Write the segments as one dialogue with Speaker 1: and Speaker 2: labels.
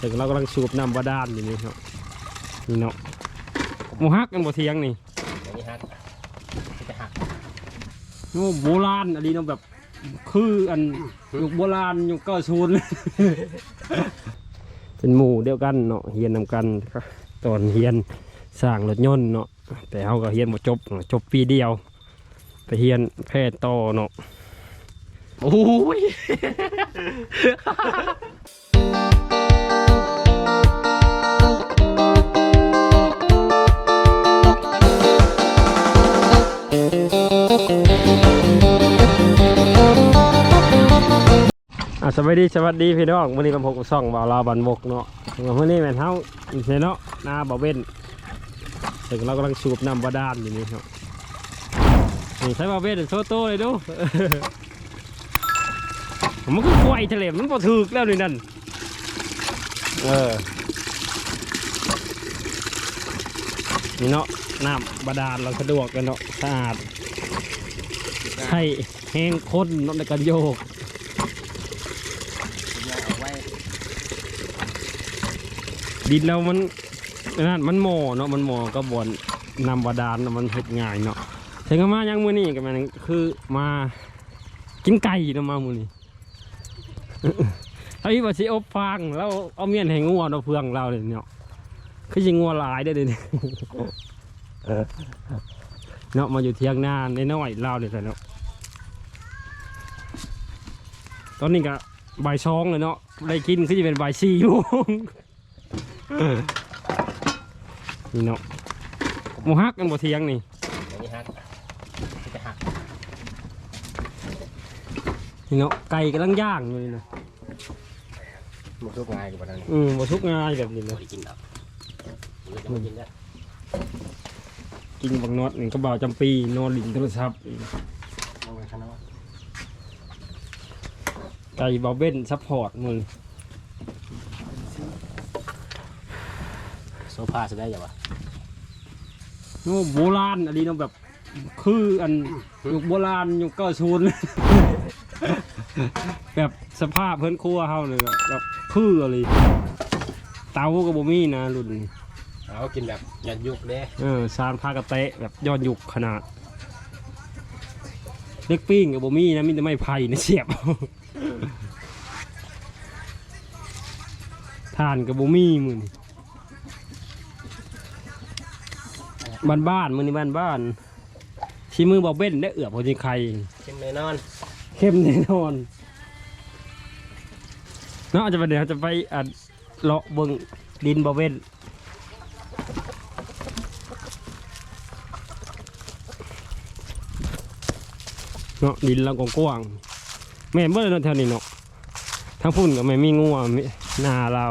Speaker 1: แต่เรากำลังสูบน้ำบาดาลอยู่นี่ครับนี่เนาะหมูฮักกันบ่เทียงนี่
Speaker 2: อย่างนี้ฮะจะหัก
Speaker 1: โอ้โบราณอันนี้เนาะแบบคืออันยุคโบราณยุคเก้าศูนย์เป็นหมู่เดียวกันเนาะเฮียนนำกันตอนเฮียนสร้างรถยนต์เนาะแต่เขาก็เฮียนบ่จบจบปีเดียว ไปเฮียนแพทย์ต่อเนาะโอ้ย อะสวัสดีสวัสดีพี่น้องมื้อนี้มาพบกับช่องบ่าวลาวบันบกเนาะมื้อนี้แม่นเฮาอีกเนาะหน้าบ่าวเว้นซึ่งเรากำลังสูบน้ำบาดาลอยู่นี่ครับนี่ใช้บ่าวเว้นโซโต้เลยดูมันก็ควายทะเลมันบ่ถูกแล้วนี่นั่นเออนี่เนาะน้ำบาดาลเราสะดวกกันเนาะสะอาด ใช่แห้งข้นนาะในการโยกดินเรามันนั่นมันหมอเนาะมันหมอก็บอนนำบาดาลเนมันเฮ็ดง่ายเนาะถึงก็มายังมือนี้ก็แมันคือมากินไก่เนาะมามือนี้เฮ้ยว่าสิอบฟางแล้วเอาเมียนให้งัวเนาเพื่องเราเลยเนาะคือสิงัวหลายได้เด้อนี่เออ เนาะมาอยู่เที่ยงนาในน้อยๆเราเลยเนาะตอนนี้ก็บ่ายสองเลยเนาะได้กินคือจะเป็นบ่ายสี่โมงนี่เนาะหมูฮักกันบ่เทียงนี่
Speaker 2: อย่างนี้ฮะจะหัก
Speaker 1: นี่เนาะไก่กำลังย่างอยู่นี่นะ
Speaker 2: หมดทุกงานอยู่บนนั้น
Speaker 1: อืมบ่ทุกง่ายแบบนี้
Speaker 2: ไม่
Speaker 1: นะ
Speaker 2: ได้กินหรอกหรือจะไม่กินได้
Speaker 1: กินบักนอดนี่ก็บ่าวจำปีนอนหลินโทรศัพท์อีก
Speaker 2: เอาไว้ข้างนอก
Speaker 1: ไก่บ่าวเบ้นซัพพอร์ตมึง
Speaker 2: โซฟาจะได้ยังวะ
Speaker 1: โอ้โบราณอันนี้เนาะแบบคืออันยุคโบราณยุคเก้าศูนย์แบบสภาพเพิ่นครัวเฮาเลยแบบแบบคืออะไรเตาก็บ่มีนะรุ่นนี้
Speaker 2: เอากินแบบหยัดยุกเด้
Speaker 1: เออซานพากระเตะแบบยอดยุคขนาด เล็กปิ้งกับบ่มีนะมีแต่ไม้ไผ่นะเสียบทานกับบ่มีมือนี่บ้านบ้านๆมือนี่บ้านบ้านๆชีมือบอกเบ้นได้เอือบพอดีใคร
Speaker 2: กินแน่นอน
Speaker 1: เข้มแน่นอนเนาะจะไปเดี๋ยวจะไปอัดเลาะเบิงดินบอเว้น เนาะดินเรากว้างๆแม่นเบิ่เลยเนาะแถวนี้เนาะทั้งพุ่นก็ไม่มีงัวมีนาเรา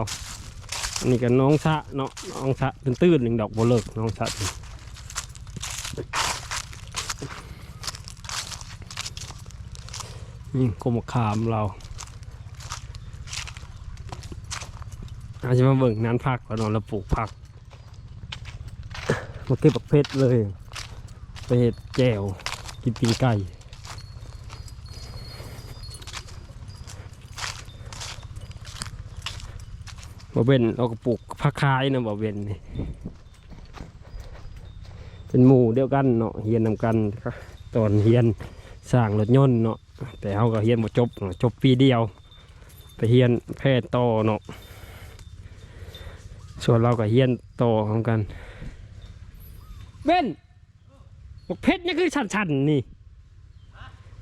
Speaker 1: นนี้ก็น้องสะเนาะน้องสะตื้นๆหนึ่งดอกบัวเลิกน้องสะนี่กรมขามเราอาจจะมาเบิ่งนั้นพักแล้วเนอนเราปลูกผักมาเก็บปักเพชรเลย ไปเห็ดแจ่วกินปีนไก่ บ่เบนเราก็ปลูกผักคายนะบ่เบนนี่เป็นหมู่เดียวกันเนาะเฮียนนำกันตอนเฮียนสร้างรถยนต์เนาะแต่เขาก็เฮียนบ่จบจบปีเดียว ไปเฮียนแพทย์ต่อเนาะส่วนเราก็เฮียนต่อของกันเบนบอกเพชรนี่คือชันๆนี่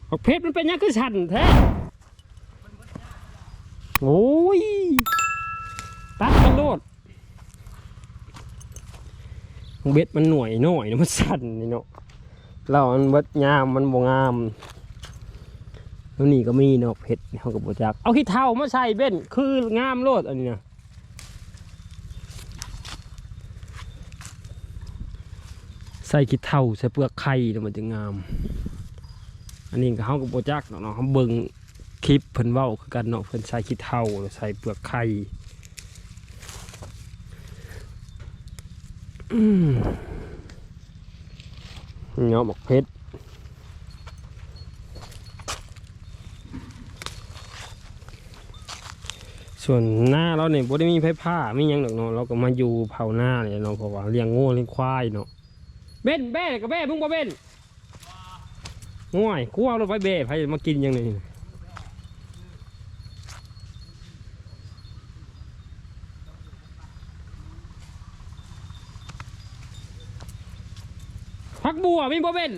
Speaker 1: บอกเพชรมันเป็นยังคือชันแท้โอ้ย ตัดกันโลด เบ็ดมันหน่วยหน่อยนะมันสั่นนี่เนาะเรามันเบ็ดงามมันบ่งามแล้วนี่ก็มีเนาะเผ็ดเขาก็บ่จัก เอาขี้เท่ามาใส่เบ็ดคืองามโลดอันนี้นะใส่ขี้เท่าใส่เปลือกไข่แล้วมันจะงาม อันนี้ก็เขาก็บ่จักเนาะเขาเบิ่งคลิปเพิ่นเว้าคือกันเนาะเพิ่นใส่ขี้เท่าใส่เปลือกไข่ อืม เงาะบอกเพชรส่วนหน้าเราเนี่ยบ่ได้มีไฟผ้าไมีหยังดอกเนาะเราก็มาอยู่เผาหน้าเนี่ยเนาะเพราะว่าเลี้ยงงูเลี้ยงควายเนาะเบ้นแบ้กับแบ้มึงบ่เบ้นง่วยกูเอารถไว้เบ้ไผมากินยังนี่พั บัวมีบ่เบ้น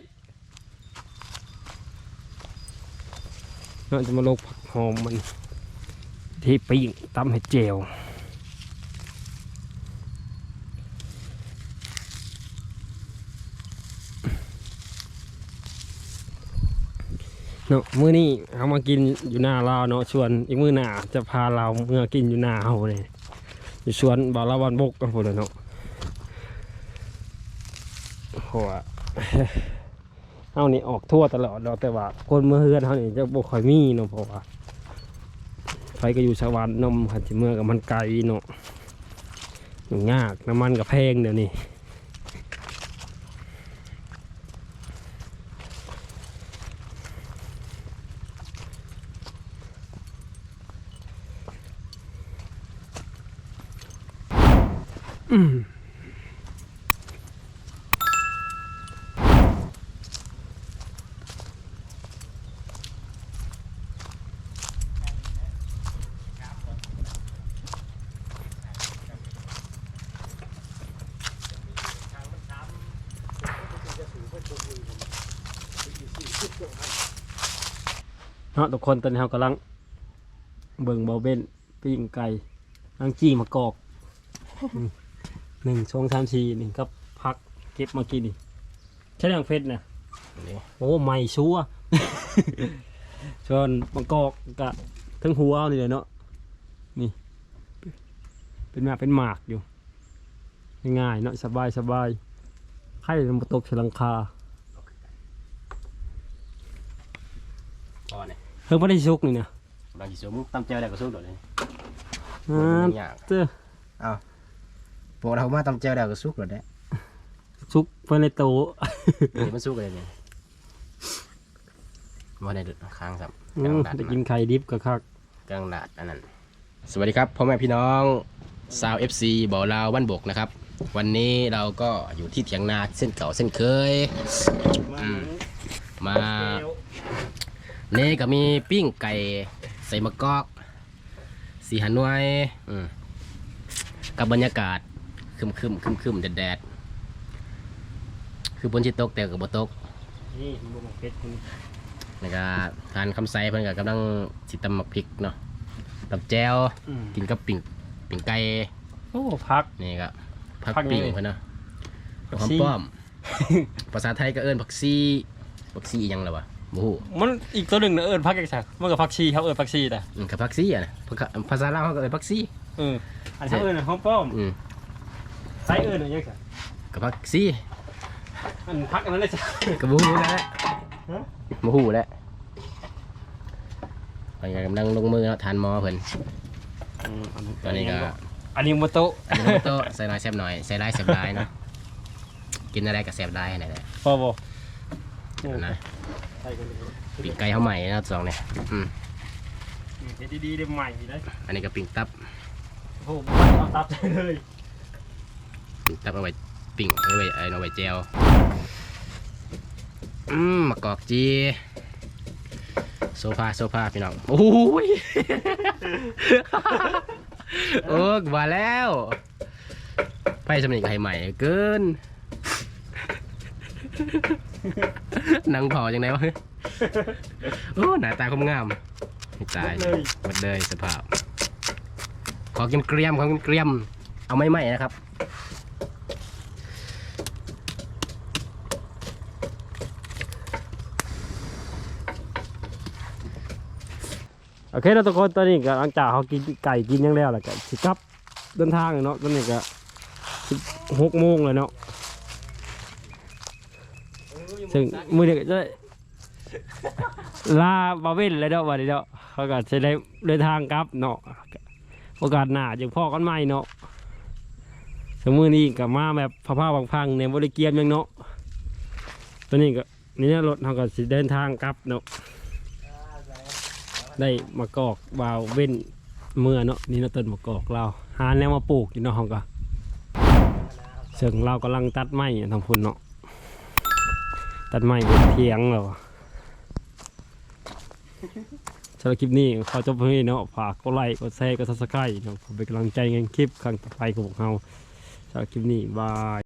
Speaker 1: เนาจะมาลงผักหอมมันที่ปิ้งตำให้เจวเนาะมื้อนี้เอามากินอยู่หน้าเราเนาะชวนอีกมื้อหน้าจะพาเราเมื่อกินอยู่หน้าเฮาเนี่ยอยู่สวนบาวลาวันบกกันพุ่นเลยเนาะโหอะ เฮานี่ออกทั่วตลอดเนาแต่ว่าคนเมื่อเฮือนเฮานี่จะบ่ค่อยมีเนาะเพราะว่าไฟก็อยู่สวรรค์นมขันจิเมื่อกับมันไกลเนาะมันยากน้ำมันกับแพงเดี๋ยวนี้อืม นาะทุกคนตอนนี้เรากำลังเบิ่งเบาเบนปิ้งไก่ลังจี้มากอกหนึ่งช่องสามสี่หนึ่งกับพักเก็บมากินนี่ใช่เรื่องเฟสนะ
Speaker 2: นี่
Speaker 1: โอ้ไม่ชัวชวนมากอกกะทั้งหัวเอานี่เลยเนาะนี่เป็นหมากเป็นหมากอยู่ง่ายเนาะสบายสบายไข่มันตกเฉลังคา
Speaker 2: พอ เนี่ย
Speaker 1: เพิ่งไม่ได้ชุกนี่นะ
Speaker 2: บางทีสมตำเจียวได้ก็สู้โดดเลย
Speaker 1: อ่า
Speaker 2: อยาก
Speaker 1: เจ้า
Speaker 2: พวกเรามาตำเจียวได้ก็สู้โดดได้
Speaker 1: ชุกไปในโตะ
Speaker 2: เดี๋ยวมันสู้กันเลยเนี่ยมาในค้างซ้ำ
Speaker 1: อื
Speaker 2: กำลั
Speaker 1: ม
Speaker 2: งดัด
Speaker 1: ได้กินไข่ดิบกับคัก
Speaker 2: กำลังดัดอันนั้นสวัสดีครับพ่อแม่พี่น้องสาว FC บ่อลาวบ้านบกนะครับ วันนี้เราก็อยู่ที่เถียงนาเส้นเก่าเส้นเคยอืมมา เนี่ก็มีปิ้งไก่ใส่มะกอกสีหันไว้อืมกับบรรยากาศคึมคึมคึมคึมๆแดดแดดๆคือบนชิตกแต่กับบตก
Speaker 1: นี่มันบ่เป็ดคุณ
Speaker 2: แล้วก็ทานคำไซเพิ่นก็กำลังสิตำหมักพริกเนาะตำแจวกินกับปิ่งปิ่งไก่
Speaker 1: โอ้พัก
Speaker 2: นี่ก็ผัก
Speaker 1: ผัก
Speaker 2: ปิ่ง
Speaker 1: นี่
Speaker 2: เพิ่นเนาะ
Speaker 1: ผัก
Speaker 2: หอม
Speaker 1: ชี
Speaker 2: ป้อม ภาษาไทยก็เอิ้นผักซีผักซีอีหยังล่ะวะ บ่ฮู้
Speaker 1: มันอีกตัวหนึ่งนะเอิญพักอีกสักมันกับพักชีเขาเอิญพักชีแต่
Speaker 2: อืมกับผักซีอะนะภาษาภาษาลาวเขาก็เอิ้นผักซี
Speaker 1: เอออันเขาเอิญห้องป้อม
Speaker 2: อืม
Speaker 1: ไซเอิญอะไรยังไง
Speaker 2: กับผักซี
Speaker 1: อันพักอันนั้นเลยจ้ะ
Speaker 2: กับบ่ฮู้แล้วแหละ
Speaker 1: ฮะ
Speaker 2: บ่ฮู้แล้วเพิ่นก็กำลังลงมือเนาะทานหมอเพิ่นตอนนี้ก็
Speaker 1: อันนี้มาโตะ
Speaker 2: อันนี้มันโตะใส่น้อยแซ่บหน่อยใส่หลายแซ่บหลายเนาะกินอะไรก็แซ่บหลายนั่นแหละ
Speaker 1: พอบ่
Speaker 2: เดี๋ยวนะ
Speaker 1: ใส่กันเลย
Speaker 2: ปีกไก่เขาใหม่นะสองเนี่ยอืม
Speaker 1: เฮ็ดดีๆได้ใหม่ได้
Speaker 2: อันนี้ก็ปิ่งตับ
Speaker 1: โอ้โหเอาตับใส่เลย
Speaker 2: ปิ่งตับเอาไว้ปิ่งเอาไว้เอาไว้แจวอืมมะกอกจีโซฟาโซฟาพี่น้องโอ้ยโอ้กว่าแล้วไฟสำเนียงไทยใหม่เกินห นังเผาจังไงวะโอ้หน้าตาคมงามตาย
Speaker 1: เลย
Speaker 2: หมดเลยสภาพ ขอกินเกรียมขอกินเกรียม เอาไม่ไหมนะครับ
Speaker 1: โอเคเราทุกคนตอนนี้ก็หลังจากเขากินไก่กินยังแล้วแหละก็สิกลับเดินทางเลยเนาะตอนนี้ก็หกโมงเลยเนาะ ซึ่งมือเด็กจะลาบาเวนเลยเนาะวันนี้เนาะเขาก็จะได้เดินทางกลับเนาะโอกาสหน้าจะพ่อกันใหม่เนาะสมมือนี้ก็มาแบบผ้าๆพังๆเนี่ยบริเกียมยังเนาะตอนนี้ก็นี่นะรถเขาก็สิเดินทางกลับเนาะได้มากอกวาวเว้นเมื่อเนาะนี่เนาะต้นมะกอกเราหาแนวมาปลูกอยู่เนาะเฮาก็เชิงเรากำลังตัดไม้ทางพุ่นเนาะ ตัดไม้เทียงหรอสำหรับคลิปนี้ขอจบเพียงนี้เนาะฝากกดไลค์กดแชร์กดซับสไครต์เนาะผมเป็นกำลังใจในคลิปครั้งต่อไปของพวกเราสำหรับคลิปนี้บาย